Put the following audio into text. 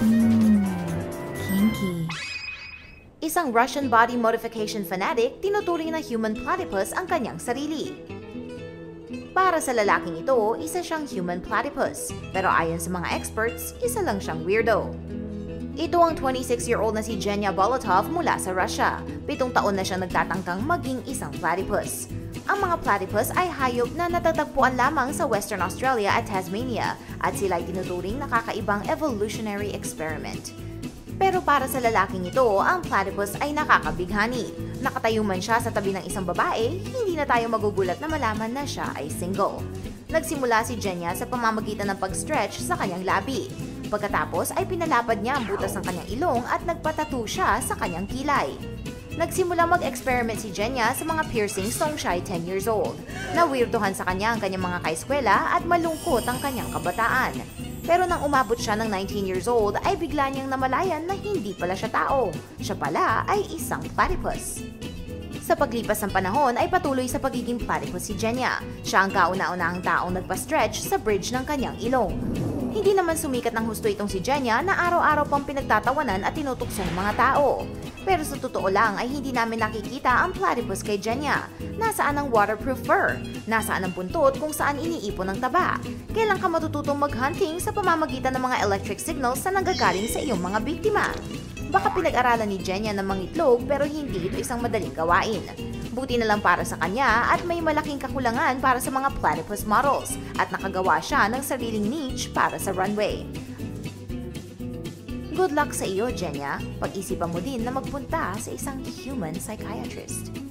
Hmm, kinky. Isang Russian body modification fanatic, tinuturing na human platypus ang kanyang sarili. Para sa lalaking ito, isa siyang human platypus, pero ayon sa mga experts, isa lang siyang weirdo. Ito ang 26-year-old na si Genya Bolotov mula sa Russia. Pitong taon na siyang nagtatangkang maging isang platypus. Ang mga platypus ay hayop na natatagpuan lamang sa Western Australia at Tasmania at sila ay tinuturing na kakaibang evolutionary experiment. Pero para sa lalaking ito, ang platypus ay nakakabighani. Nakatayo man siya sa tabi ng isang babae, hindi na tayo magugulat na malaman na siya ay single. Nagsimula si Jenya sa pamamagitan ng pag-stretch sa kanyang labi. Pagkatapos ay pinalapad niya ang butas ng kanyang ilong at nagpatato siya sa kanyang kilay. Nagsimula mag-experiment si Jenya sa mga piercings noong siya ay 10 years old. Nawirdohan sa kanya ang kanyang mga kaeskwela at malungkot ang kanyang kabataan. Pero nang umabot siya ng 19 years old ay bigla niyang namalayan na hindi pala siya tao. Siya pala ay isang platypus. Sa paglipas ng panahon ay patuloy sa pagiging platypus si Jenya. Siya ang kauna-unahang taong nagpa-stretch sa bridge ng kanyang ilong. Hindi naman sumikat ng husto itong si Jenya na araw-araw pang pinagtatawanan at tinutukso ng mga tao. Pero sa totoo lang ay hindi namin nakikita ang platypus kay Jenya. Nasaan ang waterproof fur? Nasaan ang buntot kung saan iniipon ang taba? Kailan ka matututong mag-hunting sa pamamagitan ng mga electric signals na nanggagaling sa iyong mga biktima? Baka pinag-aralan ni Jenya ng mangitlog pero hindi ito isang madaling gawain. Buti na lang para sa kanya at may malaking kakulangan para sa mga platypus models at nakagawa siya ng sariling niche para sa runway. Good luck sa iyo, Jenya. Pag-isipan mo din na magpunta sa isang human psychiatrist.